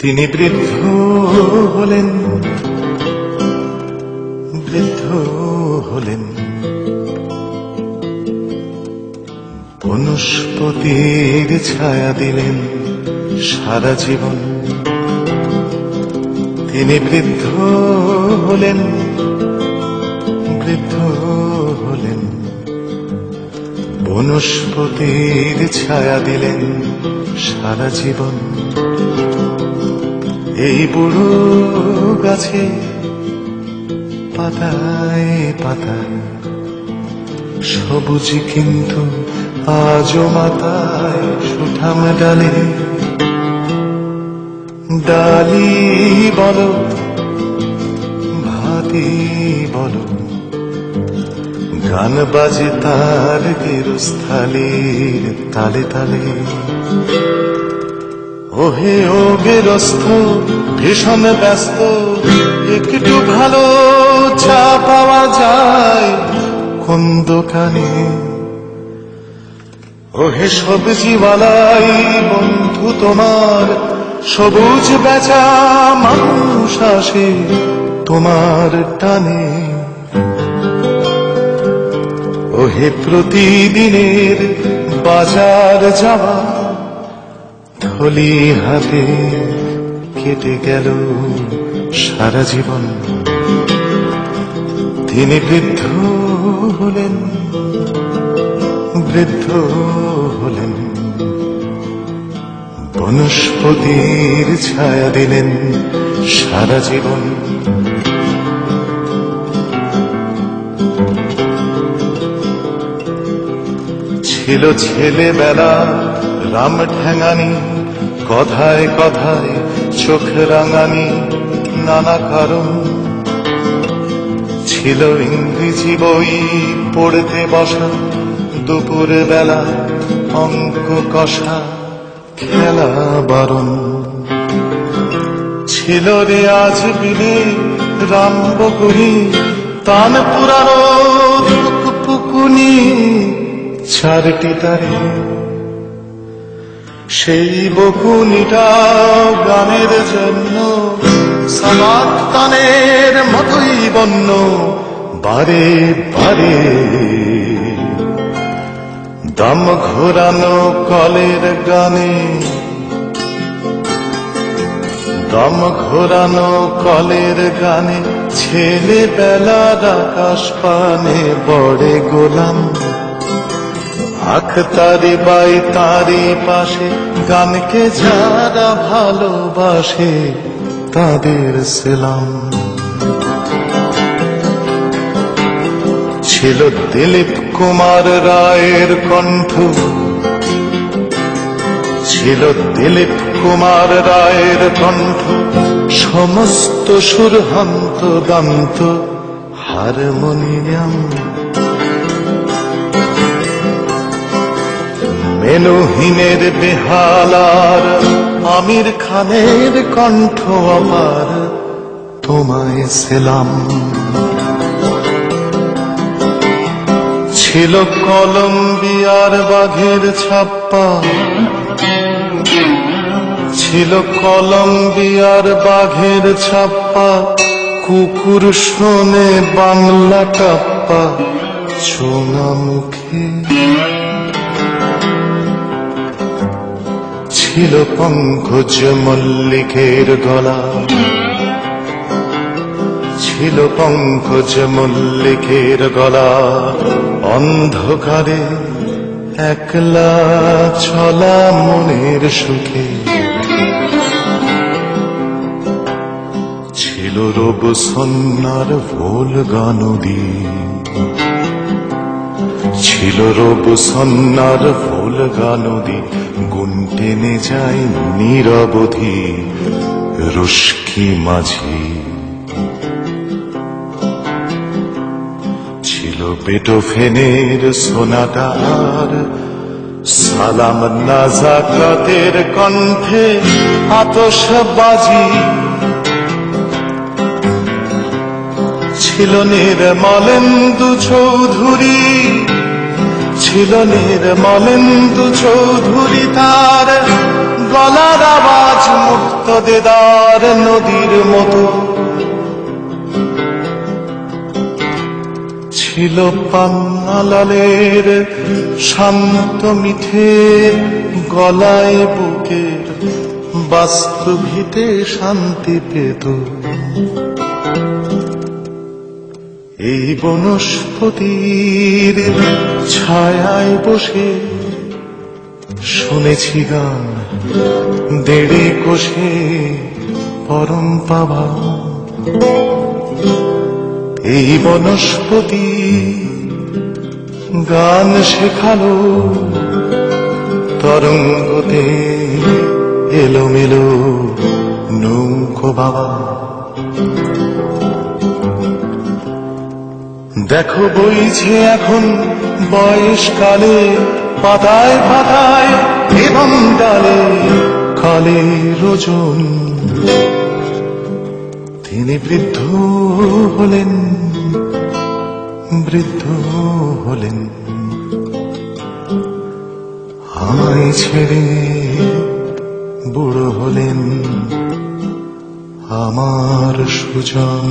তিনি বৃদ্ধ হলেন। বৃদ্ধ হলেন। বনস্পতির ছায়া দিলেন সারা জীবন। তিনি বৃদ্ধ হলেন। বৃদ্ধ হলেন। বনস্পতির ছায়া দিলেন সারা জীবন। এই বুড়ো গাছে পাতায় পাতায় সবুজ কিন্তু আজও মাথায় সুঠাম ডালে। ডালি বলো, ভাতি বলো, গান বাজে তার গেরস্থালির তালে তালে। ওহে ও গেরস্থ ভীষণ ব্যস্ত, একটু ভালো চা পাওয়া যায় কোন দোকানে ওহে সবজিওয়ালাই বন্ধু তোমার, সবুজ বেচা মানুষ আসে তোমার টানে। ওহে প্রতিদিনের বাজার যাওয়া থলি হাতে কেটে গেল সারা জীবন। তিনি বৃদ্ধ হলেন বৃদ্ধ হলেন। বনস্পতির ছায়া দিলেন সারা জীবন। ছিল ছেলেবেলা রাম ঠ্যাঙানি, কথায় কথায় চোখ রাঙানি, নানা কারণ। ছিল ইংরেজি বই পড়তে বসা দুপুর বেলা অঙ্ক কষা, খেলা বারণ। ছিল রে আজ বিলে রাম বকুনি, তান পুরানো পুকুনি, চারটি তারে সেই বকুনিটা গানের জন্য সনাতনের মতোই বন্য, বারে বারে। দম ঘোরানো কলের গানে, দম ঘোরানো কলের গানে, ছেলেবেলার আকাশ পানে বড়ে গোলাম। আখ তারি বাই তারি পাশে, গানকে যারা ভালোবাসে, তাদের সেলাম। ছিল দিলীপ কুমার রায়ের কণ্ঠ। ছিল দিলীপ কুমার রায়ের কণ্ঠ। সমস্ত সুরহন্ত দন্ত হারমোনিয়াম। মেনুহীনের বেহালার আমির খানের কণ্ঠ আমার, তোমায় সেলাম। ছিল কলম্বিয়ার বাঘের ছাপ্পা, ছিল কলম্বিয়ার বাঘের ছাপ্পা, কুকুর শোনে বাংলা টাপ্পা চোঙা মুখে ছিল পঙ্কজ মল্লিকের গলা। ছিল পঙ্কজ মল্লিকের গলা। অন্ধকারে একলা ছলা মনের সুখে। ছিল রোগ সন্ন্যার ভোল গানদী। ছিল রব সন্ন্যার ভোল গানদী। গুণ টেনে যায় নিরবধি রুস্কি মাঝি। ছিল বেটোফেনের সোনাটা আর সালাম নাজাকাতের কণ্ঠে আতস বাজি ছিল নির্মলেন্দু চৌধুরী ছিল নির্মলেন্দু চৌধুরী তার গলার আওয়াজ মুক্ত দেদার নদীর মতো। ছিল পান্নালালের শান্ত মিঠে গলায় বুকের বাস্তবিতে শান্তি পেত। এই বনস্পতির ছায়ায় বসে শুনেছি গান, দেড়ে কোষে পরম পাবা। এই বনস্পতি গান শেখালো, তরঙ্গতে এলোমেলো নৌকো বাবা। দেখো বইছে এখন বয়সকালে, পাতায় পাতায়, এবং ডালে কালে রোজন তিনি বৃদ্ধ হলেন বৃদ্ধ হলেন। আমায় ছেড়ে বুড়ো হলেন, আমার সুজন।